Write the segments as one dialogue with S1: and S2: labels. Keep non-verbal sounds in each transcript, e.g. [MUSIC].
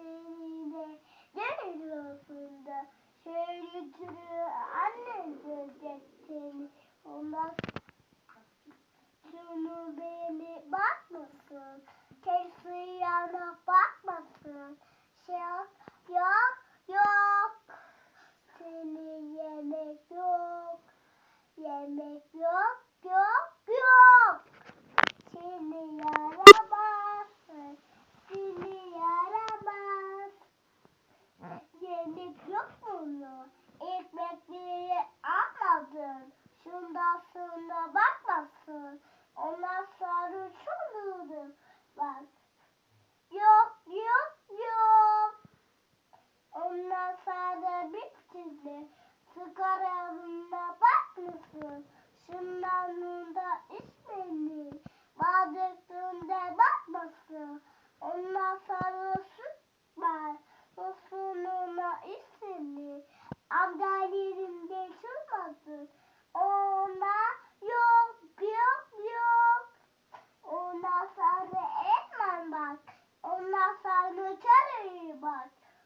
S1: seninle geliyorsun da? Şöyle türü annen görecek seni ondan şunu beni bakmasın. Kesin yana bakmasın. Şey yok yok yok. Seni yemek yok. Yemek yok yok seni yaramaz seni yaramaz yemek yok mu ekmekleri almadın şundan sonra bakmasın ondan sonra şunu bak yok yok yok ondan sonra bitti Sigaramına bak mısın? Şundan da içmeni. Bardaklarında bakmasın. Ondan sonra süt var. O sonuna içmeni. Amcalarında çıkmasın. Ona yok yok yok. Ondan sonra etmen bak. Ondan sonra tarıyor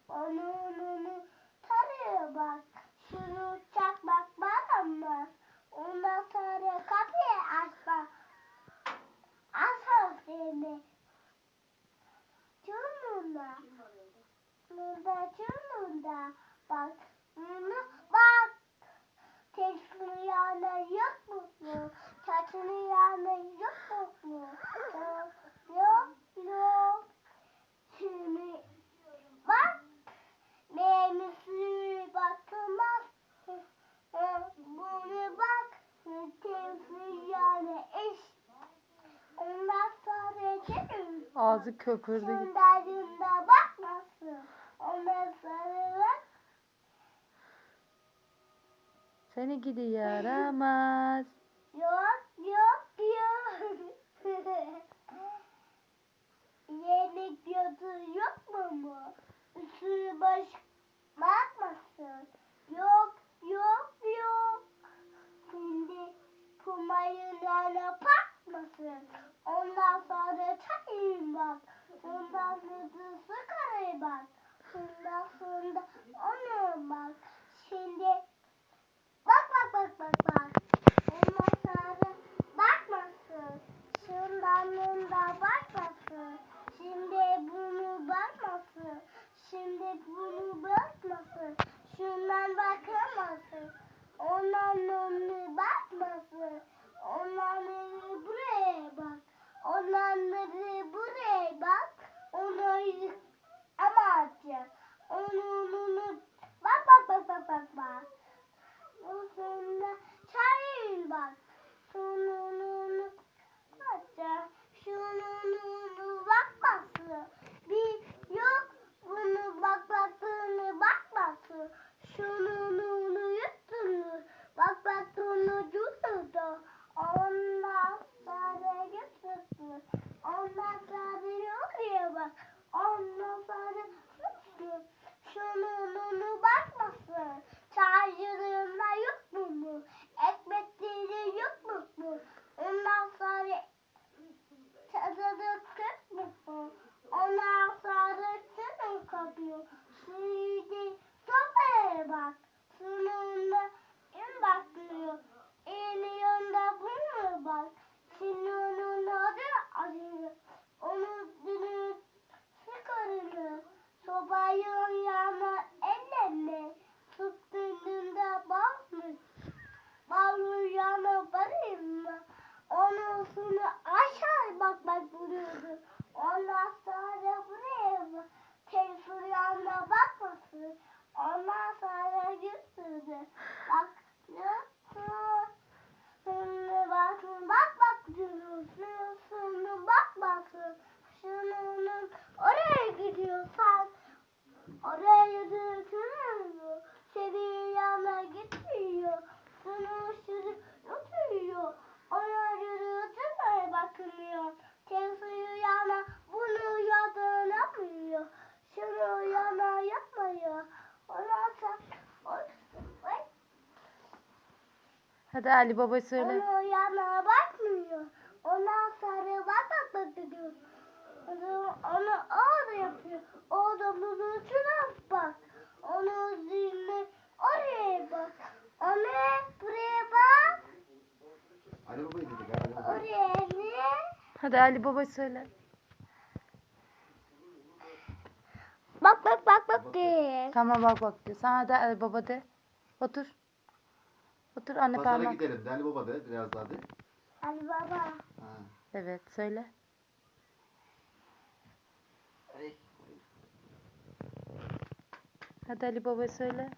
S1: bak. Onun onu tarıyor bak. Şunu çakmak bana mı? Ondan sonra kapıyı açma. Asıl seni. Çununda. Bunda çununda. Bak. Bunu bak. Teşkili yana yok mu? Saçını yana yok mu? Yok yok. Şimdi bak. Meyvesi bakılmaz. Bunu bak. Teşkili yana eş. Ondan sonra gelin.
S2: Ağzı köpürdü. gitti.
S1: Şunlarında bakmasın. Ondan sonra bak.
S2: Seni gidi yaramaz.
S1: Yok yok yok. [LAUGHS] Yemek yodu yok mu mu? Üstü baş bakmasın. Yok yok yok. Şimdi kumayına bakmasın. Sonra çayın bak. Ondan sonra sigaraya bak. Ondan sonra onu bak. Şimdi Bak bak bak bak bak. Ondan sonra bakmasın. Şundan bunda bakmasın. Şimdi bunu bakmasın. Şimdi bunu bakmasın. Şundan bakamasın. Ondan onu bakmasın. Onları buraya bak. Onları buraya bak. Onları ama atacağım. Onu onu bak bak bak bak bak bak. O sonra çayın bak. Şununu hatta şununu bakması. Bir yok bunu bak baktığını bakması. Şununu yuttunu bak baktığını yuttunu. Ondan sonra yuttunu. Ondan sonra bak. Ondan sonra yuttunu. Şununu bakmasın. Çaycılığında yok mu mu? Ekmekleri yok mu mu? Ondan sonra tadı kırk mu? Ondan sonra şunu kapıyor. Sonra aşağı bakmak duruyordu. Ondan sonra buraya mı? Telefon yanına bakmasın. Ondan sonra götürdü. Bak bakın bak bak diyorsun. Şunu bakmasın. Şunun oraya Hadi Ali baba söyle. Onun o yanına bakmıyor. Ona sarı bak bak diyor. Onu, onu orada yapıyor.
S2: Orada bunu şuna bak.
S1: Onu zilini oraya bak. Onu buraya bak. Ali baba dedik. Oraya ne?
S2: Hadi Ali baba söyle.
S1: Bak bak bak bak de.
S2: Tamam bak bak de. Sana da Ali baba de. Otur. Otur anne
S3: Pazara
S2: parmak.
S3: gidelim. Deli baba de biraz daha de.
S1: Ali baba.
S3: Ha.
S2: Evet söyle. Hadi Ali Baba söyle.